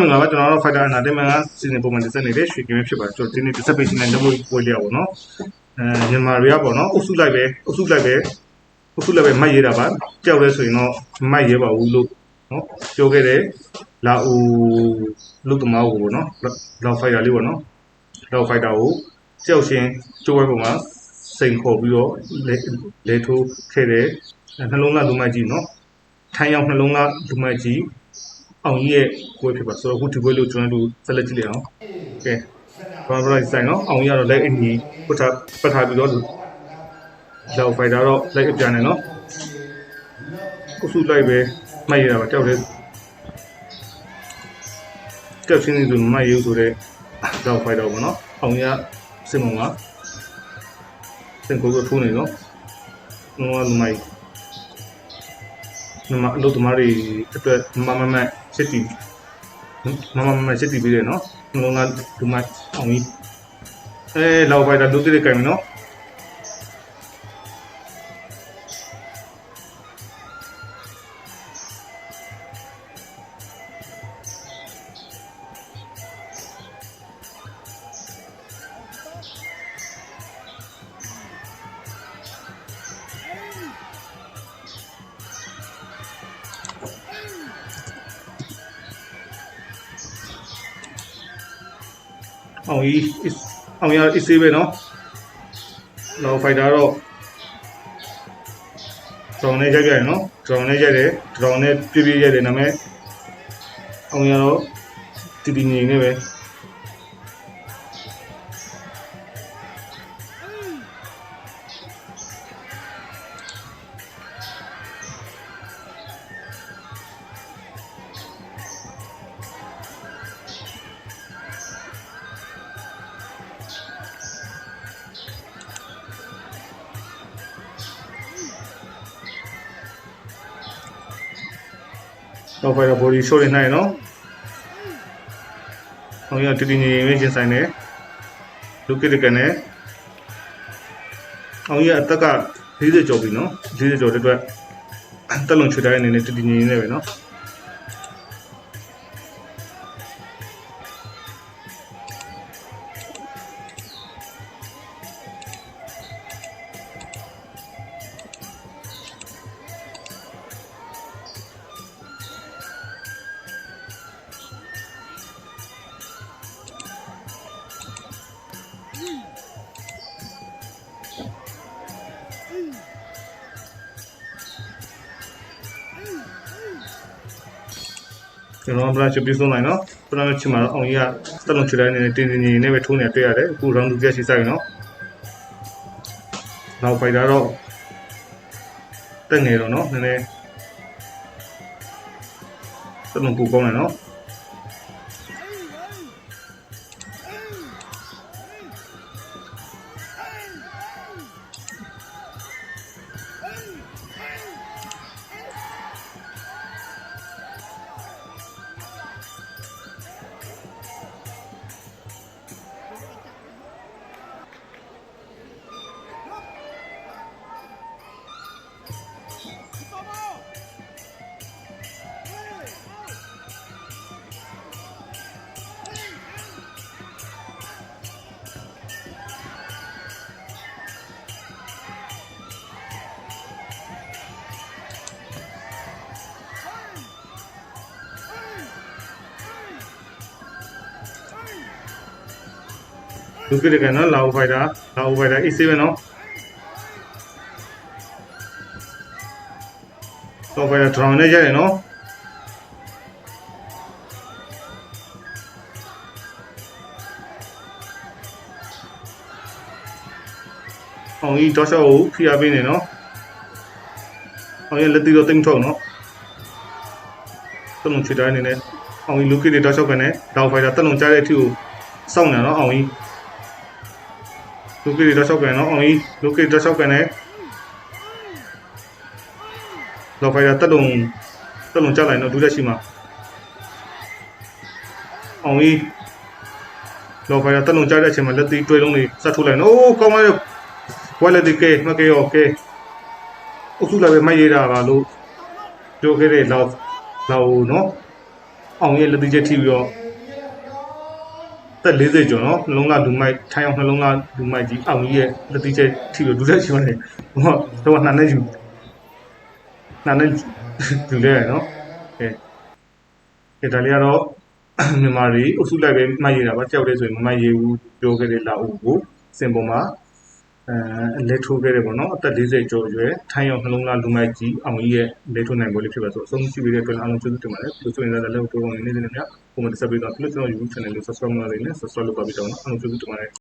မင်္ဂလာပါကျွန်တော်တို့ Fighter Entertainment ကစီစဉ်ပုံမှန်တက်နေတဲ့ရွှေကင်းဖြစ်ပါတယ်ကျွန်တော်ဒီနေ့ participation နဲ့လုပ်လို့ပွဲလျောက်ပေါ့နော်အဲမြန်မာတွေကပေါ့နော်အုပ်စုလိုက်ပဲအုပ်စုလိုက်ပဲအုပ်စုလိုက်ပဲမှတ်ရေးတာပါကြောက်လဲဆိုရင်တော့မှတ်ရေးပါဘူးလို့နော်ပြောခဲ့တယ်လာဦးလူကမောက်ကိုပေါ့နော်လောက် fighter လေးပေါ့နော်လောက် fighter ကိုကြောက်ရှင်ကျိုးဝဲပုံမှာစိန်ခေါ်ပြီးတော့လေလေထိုးခဲ့တယ်နှလုံးသားလူမိုက်ကြီးနော်ထိုင်းရောက်နှလုံးသားလူမိုက်ကြီး အောင်ကြီးရဲ့ကိုယ်ဖြစ်ပါဆိုတော့အခုဒီဘွဲလို့ကျွန်တော်တို့ဆက်လက်ကြည့်လိုက်အောင်ကဲဘာဘရိုက်ဆိုင်နော်အောင်ကြီးကတော့လက်အင်ကြီးပုတ်ထားပတ်ထားပြီးတော့လောက်ဖိုက်တာတော့လက်အပြန်နေနော်ကုစုလိုက်ပဲမှတ်ရတာပါတောက်တယ်တောက်ချင်းနေလို့မှတ်ရဆိုတဲ့လောက်ဖိုက်တော့ဘောနော်အောင်ကြီးကစင်မုံကစင်ကိုကိုထိုးနေနော်နော်လူမိုက် မမအလုပ်သမားတွေအတွက်မမမစစ်တီမမမစစ်တီပြီးတယ်နော်နှလုံးသားဒီမှာအောင်ကြီးအဲလောက်ပိုက်တာဒုတိယကြိုင်မယ်နော် အောင်ကြီးအောင်ရအစ်စေးပဲနော်လောက်ဖိုက်တာတော့ဒရောင်နဲ့ရိုက်ကြရနော်ဒရောင်နဲ့ရိုက်တယ်ဒရောင်နဲ့ပြပြရိုက်တယ်နာမည်အောင်ရတော့တည်တည်ငြိမ်နေပဲ လောက်ဖိုက်တာ body show နေနိုင်နော်အောင်ရတည်တည်ငြိမ်ငြိမ်ပဲရှင်ဆိုင်တယ်လူကိတကန်နဲ့အောင်ရအသက်က40ကျော်ပြီနော်40ကျော်တဲ့အတွက်တက်လုံချွေတိုင်းအနေနဲ့တည်တည်ငြိမ်ငြိမ်နေပဲနော် ကျွန်တော်ဗလာချပြီးဆုံးနိုင်နော်ပထမချင်မှာတော့အောင်ကြီးကတက်လုံးချွေတိုင်းနေတင်းတင်းကြီးနေပဲထိုးနေတွေ့ရတယ်အခု round 2ပြရှိဆိုင်နော်နောက်ဖိုက်တာတော့တက်ငယ်တော့နော်နည်းနည်းတက်လုံးပူကောင်းတယ်နော် လူကိတကန်နော်လာအိုဖိုက်တာလာအိုဖိုက်တာ A7 နော်တော့ဖိုက်တာ drone နဲ့ရိုက်တယ်နော်အောင်ကြီးတော့ရှော့ကိုဖိအားပေးနေနော်အောင်ကြီးလက်တီတော့တိမ်ထုံနော်တလုံးချွေတိုင်းနေနဲ့အောင်ကြီးလူကိတွေတော့ရှော့ကနေလာအိုဖိုက်တာတက်လုံးကြားတဲ့အထိကိုစောင့်နေနော်အောင်ကြီး လူကိတွေတော့ရှောက်ကန်နော်အောင်ကြီးလူကိတော့ရှောက်ကန်နဲ့တော့ဖိုင်ရတက်လုံးတက်လုံးကြလိုက်တော့ဒူးလက်ရှိမှာအောင်ကြီးတော့ဖိုင်ရတက်လုံးကြတဲ့အချိန်မှာလက်သီးတွဲလုံးတွေစတ်ထိုးလိုက်နော်အိုးကောင်းပါရဲ့ဝိုင်လက်ဒီကေမကေယောကေအုပ်စုလိုက်ပဲမရေးတာပါလို့ပြောခဲ့တဲ့လောက်လောက်နော်အောင်ရဲ့လက်သေးချက်ထိပြီးတော့ သက်40ကျော်နော်နှလုံးသားလူမိုက်ထိုင်အောင်နှလုံးသားလူမိုက်ကြီးအောင်ကြီးရဲ့လက်သေးချက်ထိပြီးတော့ဒူးလက်ရှိပါတယ်ဟောတော့နှာနဲ့ယူနှာနဲ့ယူလဲရနော်ကဲကဲဒါလေးကတော့မြန်မာတွေအုပ်စုလိုက်ပဲမှတ်ရတာပါကြောက်တယ်ဆိုရင်မမှတ်ရဘူးပြောခဲ့တဲ့လာဦးကိုစင်ပေါ်မှာ အဲလက်ထိုးခဲ့တယ်ပေါ့နော်အသက်40ကျော်အရွယ်ထိုင်းရောက်နှလုံးသားလူမိုက်ကြီးအောင်ကြီးရဲ့လက်ထိုးနိုင်ပွဲလေးဖြစ်ပါဆိုအဆုံးရှိပြီးတဲ့အတွက်အားလုံးကျေးဇူးတင်ပါတယ်လို့ဆိုရင်လည်းလည်းပြောကောင်းနေနေနေနေပုံမှန်တက်ဆက်ပေးတော့ဒီလိုကျွန်တော် YouTube channel လေး subscribe လုပ်နေနေ subscribe လုပ်ပါပြီးတော့အားလုံးကျေးဇူးတင်ပါတယ်